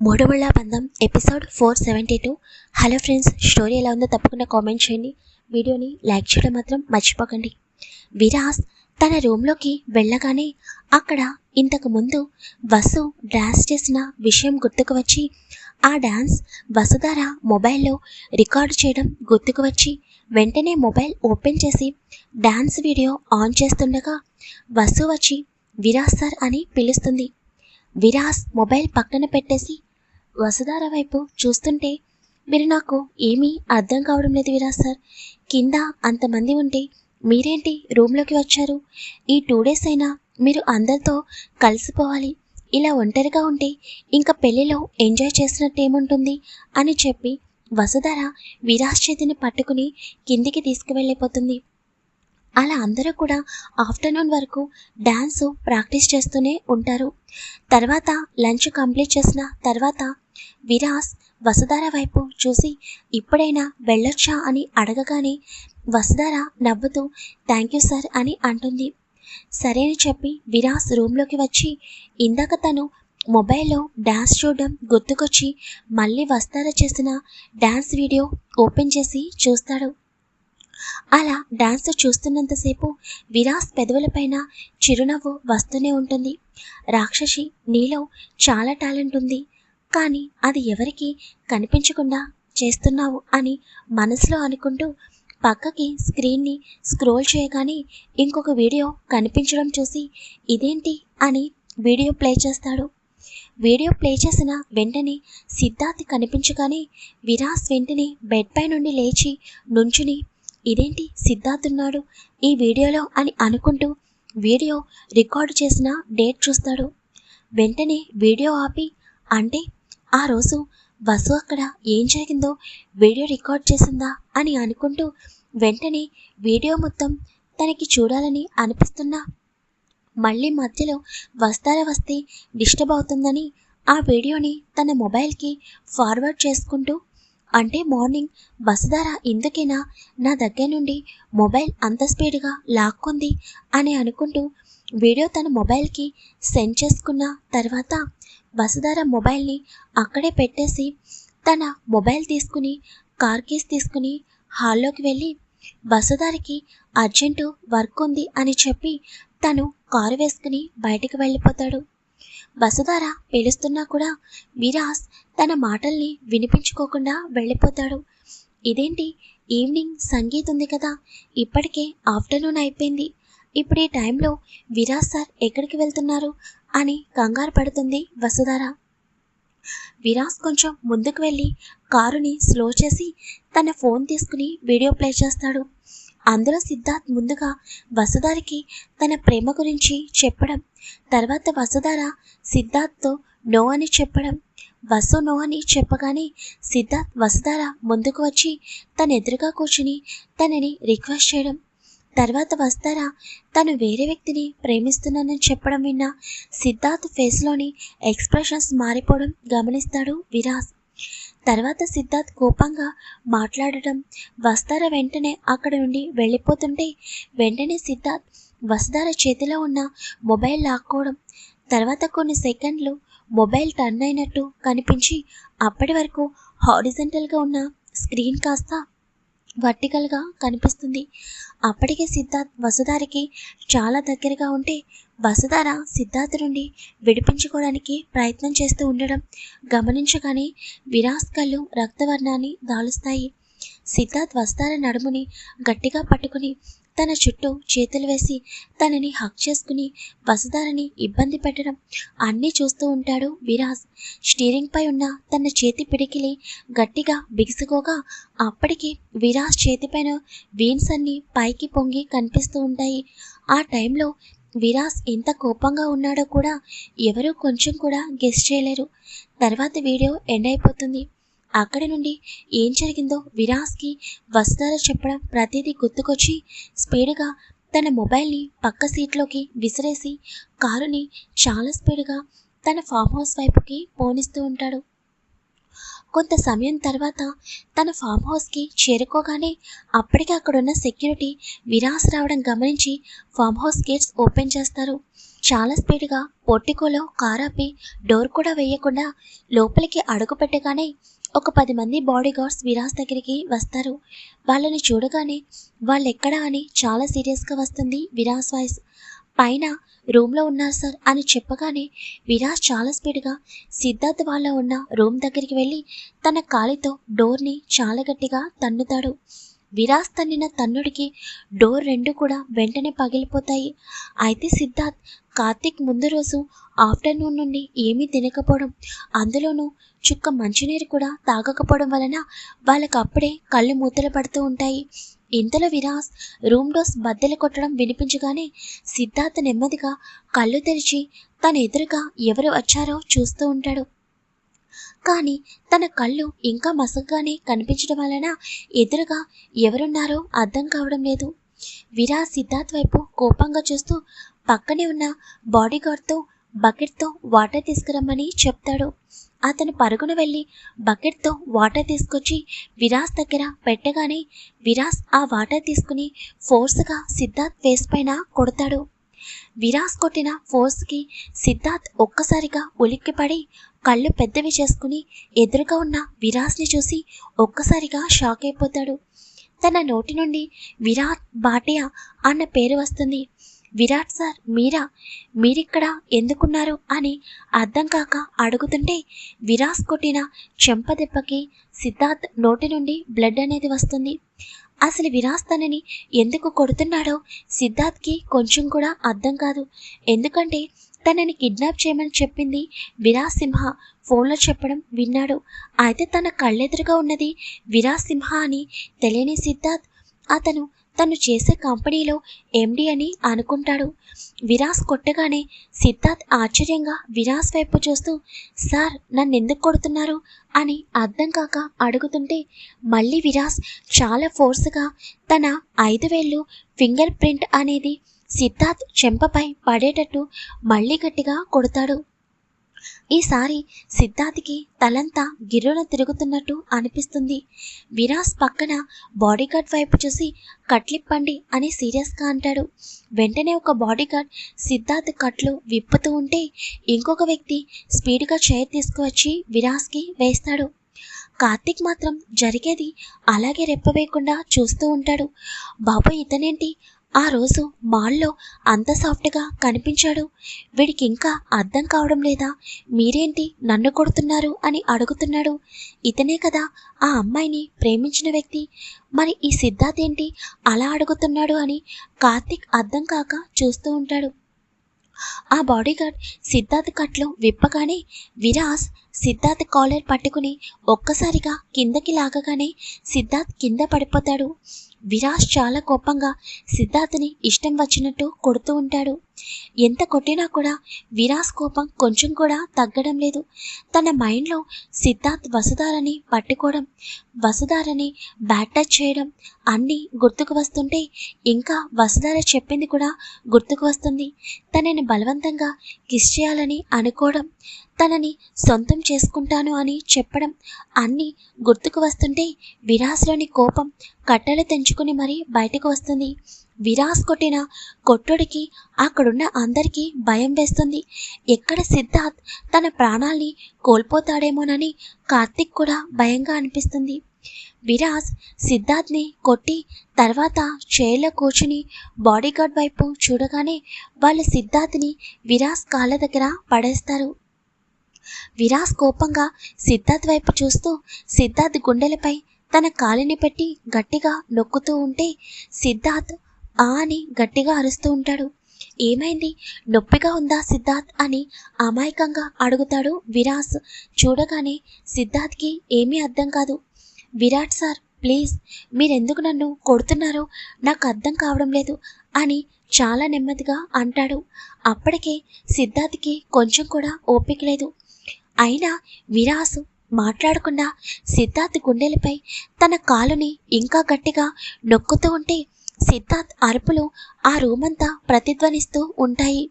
మూడవళ్ళ బంధం episode four seventy two. Hello friends story ఎలా ఉందో తప్పకుండా కామెంట్ చేయండి. వీడియోని లైక్ చేయడం మాత్రం మర్చిపోకండి. విరాస్ తన రూమ్లోకి వెళ్ళగానే అక్కడ ఇంతకు ముందు వసు డ్యాన్స్ చేసిన విషయం గుర్తుకు వచ్చి ఆ డ్యాన్స్ వసుధార మొబైల్లో రికార్డు చేయడం గుర్తుకు వచ్చి వెంటనే మొబైల్ ఓపెన్ చేసి డ్యాన్స్ వీడియో ఆన్ చేస్తుండగా వసు వచ్చి విరాస్ సార్ అని పిలుస్తుంది. విరాస్ మొబైల్ పక్కన పెట్టేసి వసుధార వైపు చూస్తుంటే మీరు నాకు ఏమీ అర్థం కావడం లేదు విరాస్ సార్. కింద అంతమంది ఉంటే మీరేంటి రూమ్లోకి వచ్చారు? ఈ టూ డేస్ అయినా మీరు అందరితో కలిసిపోవాలి. ఇలా ఒంటరిగా ఉంటే ఇంకా పెళ్ళిలో ఎంజాయ్ చేసినట్టు ఏముంటుంది అని చెప్పి వసుధార విరాస్ చేతిని పట్టుకుని కిందికి తీసుకువెళ్ళిపోతుంది. అలా అందరూ కూడా ఆఫ్టర్నూన్ వరకు డ్యాన్స్ ప్రాక్టీస్ చేస్తూనే ఉంటారు. తర్వాత లంచ్ కంప్లీట్ చేసిన తర్వాత విరాస్ వసుధార వైపు చూసి ఇప్పుడైనా వెళ్ళొచ్చా? అని అడగగానే వసుధార నవ్వుతూ థ్యాంక్ యూ సార్ అని అంటుంది. సరే అని చెప్పి విరాస్ రూమ్లోకి వచ్చి ఇందాక తను మొబైల్లో డ్యాన్స్ చూడడం గుర్తుకొచ్చి మళ్ళీ వస్తారా చేసిన డ్యాన్స్ వీడియో ఓపెన్ చేసి చూస్తాడు. అలా డాన్స్ చూస్తున్నంతసేపు విరాస్ పెదవులపైన చిరునవ్వు వస్తూనే ఉంటుంది. రాక్షసి నీలో చాలా టాలెంట్ ఉంది. కానీ అది ఎవరికి కనిపించకుండా చేస్తున్నావు అని మనసులో అనుకుంటూ పక్కకి స్క్రీన్ని స్క్రోల్ చేయగానే ఇంకొక వీడియో కనిపించడం చూసి ఇదేంటి అని వీడియో ప్లే చేస్తాడు. వీడియో ప్లే చేసిన వెంటనే సిద్ధార్థ్ కనిపించగానే విరాస్ వెంటనే బెడ్ పై నుండి లేచి నుంచుని ఇదేంటి సిద్ధార్థ్ ఉన్నాడు ఈ వీడియోలో? అని అనుకుంటూ వీడియో రికార్డు చేసిన డేట్ చూస్తాడు. వెంటనే వీడియో ఆపి అంటే ఆ రోజు బస్సు అక్కడ ఏం జరిగిందో వీడియో రికార్డ్ చేసిందా అని అనుకుంటూ వెంటనే వీడియో మొత్తం తనకి చూడాలని అనిపిస్తున్నా మళ్ళీ మధ్యలో వస్తారా వస్తే డిస్టర్బ్ అవుతుందని ఆ వీడియోని తన మొబైల్కి ఫార్వర్డ్ చేసుకుంటూ అంటే మార్నింగ్ బస్సు ధర ఇందుకేనా? నా దగ్గర నుండి మొబైల్ అంత స్పీడ్గా లాక్కుంది అని అనుకుంటూ వీడియో తన మొబైల్కి సెండ్ చేసుకున్న తర్వాత వసుధార మొబైల్ని అక్కడే పెట్టేసి తన మొబైల్ తీసుకుని కార్ కీస్ తీసుకుని హాల్లోకి వెళ్ళి వసుధారికి అర్జెంటు వర్క్ ఉంది అని చెప్పి తను కారు వేసుకుని బయటికి వెళ్ళిపోతాడు. వసుధార పిలుస్తున్నా కూడా విరాస్ తన మాటల్ని వినిపించుకోకుండా వెళ్ళిపోతాడు. ఇదేంటి? ఈవినింగ్ సంగీత్ ఉంది కదా ఇప్పటికే ఆఫ్టర్నూన్ అయిపోయింది. ఇప్పుడు ఈ టైంలో విరాజ్ సార్ ఎక్కడికి వెళ్తున్నారు? అని కంగారు పడుతుంది వసుధార. విరాస్ కొంచెం ముందుకు వెళ్ళి కారుని స్లో చేసి తన ఫోన్ తీసుకుని వీడియో ప్లే చేస్తాడు. అందులో సిద్ధార్థ్ ముందుగా వసుధారికి తన ప్రేమ గురించి చెప్పడం తర్వాత వసుధార సిద్ధార్థ్తో నో అని చెప్పడం వసు నో అని చెప్పగానే సిద్ధార్థ్ వసుధార ముందుకు వచ్చి తన ఎదురుగా కూర్చుని తనని రిక్వెస్ట్ చేయడం తర్వాత వస్తారా? తను వేరే వ్యక్తిని ప్రేమిస్తున్నానని చెప్పడం విన్న సిద్ధార్థ్ ఫేస్లోని ఎక్స్ప్రెషన్స్ మారిపోవడం గమనిస్తాడు విరాస్. తర్వాత సిద్ధార్థ్ కోపంగా మాట్లాడటం వస్తారా వెంటనే అక్కడ నుండి వెళ్ళిపోతుంటే వెంటనే సిద్ధార్థ్ వసుధార చేతిలో ఉన్న మొబైల్ లాక్కోవడం. తర్వాత కొన్ని సెకండ్లు మొబైల్ టర్న్ అయినట్టు కనిపించి అప్పటి వరకు హారిజెంటల్గా ఉన్న స్క్రీన్ కాస్త వర్టికల్గా కనిపిస్తుంది. అప్పటికే సిద్ధార్థ్ వసుధారికి చాలా దగ్గరగా ఉంటే వసుధార సిద్ధార్థ్ నుండి విడిపించుకోవడానికి ప్రయత్నం చేస్తూ ఉండడం గమనించగానే విరాస్ కళ్ళు రక్తవర్ణాన్ని దాలుస్తాయి. సిద్ధార్థ్ వసుధార నడుముని గట్టిగా పట్టుకుని తన చుట్టూ చేతులు వేసి తనని హక్ చేసుకుని వసుధారని ఇబ్బంది పెట్టడం అన్నీ చూస్తూ ఉంటాడు విరాజ్ స్టీరింగ్ పై ఉన్న తన చేతి పిడికిలి గట్టిగా బిగుసుకోగా అప్పటికి విరాజ్ చేతిపైన వీన్స్ అన్ని పైకి పొంగి కనిపిస్తూ ఉంటాయి. ఆ టైంలో విరాస్ ఎంత కోపంగా ఉన్నాడో కూడా ఎవరూ కొంచెం కూడా గెస్ చేయలేరు. తర్వాత వీడియో ఎండ్ అయిపోతుంది. అక్కడి నుండి ఏం జరిగిందో విరాస్కి వస్తారో చెప్పడం ప్రతిదీ గుర్తుకొచ్చి స్పీడ్గా తన మొబైల్ని పక్క సీట్లోకి విసిరేసి కారుని చాలా స్పీడ్గా తన ఫామ్ హౌస్ వైపుకి పోనిస్తూ ఉంటాడు. కొంత సమయం తర్వాత తన ఫామ్ హౌస్కి చేరుకోగానే అప్పటికే అక్కడున్న సెక్యూరిటీ విరాస్ రావడం గమనించి ఫామ్ హౌస్ గేట్స్ ఓపెన్ చేస్తారు. చాలా స్పీడ్గా పొట్టికోలో కారాపి డోర్ కూడా వేయకుండా లోపలికి అడుగు పెట్టగానే ఒక పది మంది బాడీ గార్డ్స్ విరాస్ దగ్గరికి వస్తారు. వాళ్ళని చూడగానే వాళ్ళు ఎక్కడా అని చాలా సీరియస్గా వస్తుంది విరాస్ వాయిస్. పైన రూమ్లో ఉన్నారు సార్ అని చెప్పగానే విరాజ్ చాలా స్పీడ్గా సిద్ధార్థ్ వాళ్ళ ఉన్న రూమ్ దగ్గరికి వెళ్ళి తన కాలితో డోర్ని చాలా గట్టిగా తన్నుతాడు. విరాస్ తన్నిన తన్నుడికి డోర్ రెండు కూడా వెంటనే పగిలిపోతాయి. అయితే సిద్ధార్థ్ కార్తీక్ ముందు రోజు ఆఫ్టర్నూన్ నుండి ఏమీ తినకపోవడం అందులోనూ చుక్క మంచినీరు కూడా తాగకపోవడం వలన వాళ్ళకు అప్పుడే కళ్ళు మూతలు పడుతూ ఉంటాయి. ఇంతలో విరాస్ రూమ్ డోస్ బద్దెలు కొట్టడం వినిపించగానే సిద్ధార్థ్ నెమ్మదిగా కళ్ళు తెరిచి తన ఎదురుగా ఎవరు వచ్చారో చూస్తూ ఉంటాడు. కానీ తన కళ్ళు ఇంకా మసగ్గానే కనిపించడం వలన ఎదురుగా ఎవరున్నారో అర్థం కావడం లేదు. విరా సిద్ధార్థ్ వైపు కోపంగా చూస్తూ పక్కనే ఉన్న బాడీగార్డ్తో బకెట్తో వాటర్ తీసుకురమ్మని చెప్తాడు. అతను పరుగున వెళ్ళి బకెట్తో వాటర్ తీసుకొచ్చి విరాస్ దగ్గర పెట్టగానే విరాస్ ఆ వాటర్ తీసుకుని ఫోర్స్గా సిద్ధార్థ్ ఫేస్ పైన కొడతాడు. విరాస్ కొట్టిన ఫోర్స్కి సిద్ధార్థ్ ఒక్కసారిగా ఉలిక్కిపడి కళ్ళు పెద్దవి చేసుకుని ఎదురుగా ఉన్న విరాస్ని చూసి ఒక్కసారిగా షాక్ అయిపోతాడు. తన నోటి నుండి విరాట్ బాటియా అన్న పేరు వస్తుంది. విరాట్ సార్ మీరా? మీరిక్కడ ఎందుకున్నారు అని అర్థం కాక అడుగుతుంటే విరాస్ కొట్టిన చెంప దెబ్బకి సిద్ధార్థ్ నోటి నుండి బ్లడ్ అనేది వస్తుంది. అసలు విరాజ్ తనని ఎందుకు కొడుతున్నాడో సిద్ధార్థ్కి కొంచెం కూడా అర్థం కాదు. ఎందుకంటే తనని కిడ్నాప్ చేయమని చెప్పింది విరాజ్ సింహ ఫోన్లో చెప్పడం విన్నాడు. అయితే తన కళ్ళెదురుగా ఉన్నది విరాజ్ సింహ అని తెలియని సిద్ధార్థ్. అతను తను చేసే కంపెనీలో ఎండి అని అనుకుంటాడు. విరాస్ కొట్టగానే సిద్ధార్థ్ ఆశ్చర్యంగా విరాస్ వైపు చూస్తూ సార్ నన్ను ఎందుకు కొడుతున్నారు? అని అర్థం కాక అడుగుతుంటే మళ్ళీ విరాస్ చాలా ఫోర్స్గా తన ఐదు వేళ్ళు ఫింగర్ ప్రింట్ అనేది సిద్ధార్థ్ చెంపపై పడేటట్టు మళ్ళీ గట్టిగా కొడతాడు. ఈసారి సిద్ధార్థ్కి తలంతా గిర్రున తిరుగుతున్నట్టు అనిపిస్తుంది. విరాస్ పక్కన బాడీగార్డ్ వైపు చూసి కట్లిప్పండి అని సీరియస్గా అంటాడు. వెంటనే ఒక బాడీగార్డ్ సిద్ధార్థ్ కట్లు విప్పుతూ ఉంటే ఇంకొక వ్యక్తి స్పీడ్గా చైర్ తీసుకువచ్చి విరాస్కి వేస్తాడు. కార్తిక్ మాత్రం జరిగేది అలాగే రెప్పవేయకుండా చూస్తూ ఉంటాడు. బాబు ఇతనేంటి? ఆ రోజు మాల్లో అంత సాఫ్ట్గా కనిపించాడు. వీడికి ఇంకా అర్థం కావడం లేదా? మీరేంటి నన్ను కొడుతున్నారు అని అడుగుతున్నాడు. ఇతనే కదా ఆ అమ్మాయిని ప్రేమించిన వ్యక్తి. మరి ఈ సిద్ధార్థ్ ఏంటి అలా అడుగుతున్నాడు అని కార్తిక్ అర్థం కాక చూస్తూ ఉంటాడు. ఆ బాడీగార్డ్ సిద్ధార్థ్ కట్లో విప్పగానే విరాస్ సిద్ధార్థ్ కాలర్ పట్టుకుని ఒక్కసారిగా కిందకి లాగగానే సిద్ధార్థ్ కింద పడిపోతాడు. విరాజ్ చాలా కోపంగా సిద్ధార్థని ఇష్టం వచ్చినట్టు కొడుతూ ఉంటాడు. ఎంత కొట్టినా కూడా విరాస్ కోపం కొంచెం కూడా తగ్గడం లేదు. తన మైండ్లో సిద్ధార్థ్ వసుధారని పట్టుకోవడం వసుధారని బ్యాట్ టచ్ చేయడం అన్నీ గుర్తుకు వస్తుంటే ఇంకా వసుధార చెప్పింది కూడా గుర్తుకు వస్తుంది. తనని బలవంతంగా కిస్ చేయాలని అనుకోవడం తనని సొంతం చేసుకుంటాను అని చెప్పడం అన్నీ గుర్తుకు వస్తుంటే విరాస్లోని కోపం కట్టెలు తెంచుకుని మరీ బయటకు వస్తుంది. విరాస్ కొట్టిన కొట్టుడికి అక్కడున్న అందరికీ భయం వేస్తుంది. ఎక్కడ సిద్ధార్థ్ తన ప్రాణాల్ని కోల్పోతాడేమోనని కార్తిక్ కూడా భయంగా అనిపిస్తుంది. విరాజ్ సిద్ధార్థ్ని కొట్టి తర్వాత చైర్లో కూర్చుని బాడీగార్డ్ వైపు చూడగానే వాళ్ళు సిద్ధార్థ్ని విరాస్ కాళ్ళ దగ్గర పడేస్తారు. విరాజ్ కోపంగా సిద్ధార్థ్ వైపు చూస్తూ సిద్ధార్థ్ గుండెలపై తన కాలిని పెట్టి గట్టిగా నొక్కుతూ ఉంటే సిద్ధార్థ్ ఆ అని గట్టిగా అరుస్తూ ఉంటాడు. ఏమైంది? నొప్పిగా ఉందా సిద్ధార్థ్ అని అమాయకంగా అడుగుతాడు విరాస్. చూడగానే సిద్ధార్థ్కి ఏమీ అర్థం కాదు. విరాట్ సార్ ప్లీజ్ మీరెందుకు నన్ను కొడుతున్నారో నాకు అర్థం కావడం లేదు అని చాలా నెమ్మదిగా అంటాడు. అప్పటికే సిద్ధార్థ్కి కొంచెం కూడా ఓపిక లేదు. అయినా విరాస్ మాట్లాడకుండా సిద్ధార్థ్ గుండెలపై తన కాలుని ఇంకా గట్టిగా నొక్కుతూ ఉంటే సిద్ధార్థ్ అరుపులు ఆ రూమ్ అంతా ప్రతిధ్వనిస్తూ ఉంటాయి.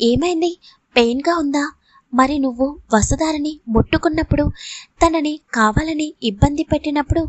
ఏమైంది? పెయిన్గా ఉందా? మరి నువ్వు వసుధారని ముట్టుకున్నప్పుడు తనని కావాలని ఇబ్బంది పెట్టినప్పుడు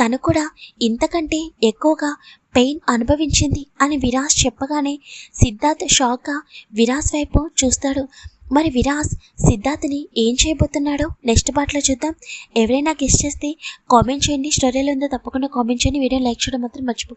తను కూడా ఇంతకంటే ఎక్కువగా పెయిన్ అనుభవించింది అని విరాజ్ చెప్పగానే సిద్ధార్థ్ షాక్గా విరాజ్ వైపు చూస్తాడు. మరి విరాజ్ సిద్ధార్థ్ని ఏం చేయబోతున్నాడో నెక్స్ట్ పార్ట్లో చూద్దాం. ఎవరైనా గెస్ట్ చేస్తే కామెంట్ చేయండి. స్టోరీలో ఉందో తప్పకుండా కామెంట్ చేయండి. వీడియో లైక్ చేయడం మాత్రం మర్చిపోకండి.